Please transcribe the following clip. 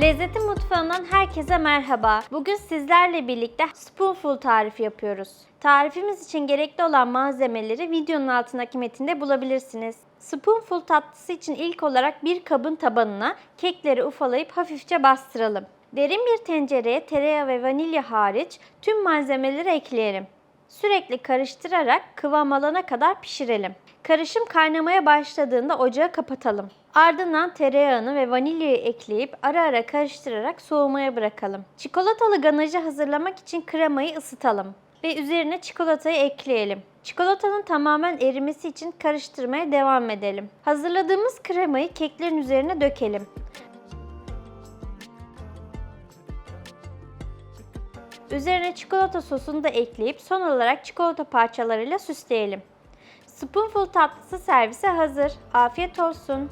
Lezzetin Mutfağı'ndan herkese merhaba. Bugün sizlerle birlikte spoonful tarifi yapıyoruz. Tarifimiz için gerekli olan malzemeleri videonun altındaki metinde bulabilirsiniz. Spoonful tatlısı için ilk olarak bir kabın tabanına kekleri ufalayıp hafifçe bastıralım. Derin bir tencereye tereyağı ve vanilya hariç tüm malzemeleri ekleyelim. Sürekli karıştırarak kıvam alana kadar pişirelim. Karışım kaynamaya başladığında ocağı kapatalım. Ardından tereyağını ve vanilyayı ekleyip ara ara karıştırarak soğumaya bırakalım. Çikolatalı ganajı hazırlamak için kremayı ısıtalım ve üzerine çikolatayı ekleyelim. Çikolatanın tamamen erimesi için karıştırmaya devam edelim. Hazırladığımız kremayı keklerin üzerine dökelim. Üzerine çikolata sosunu da ekleyip son olarak çikolata parçalarıyla süsleyelim. Spoonful tatlısı servise hazır. Afiyet olsun.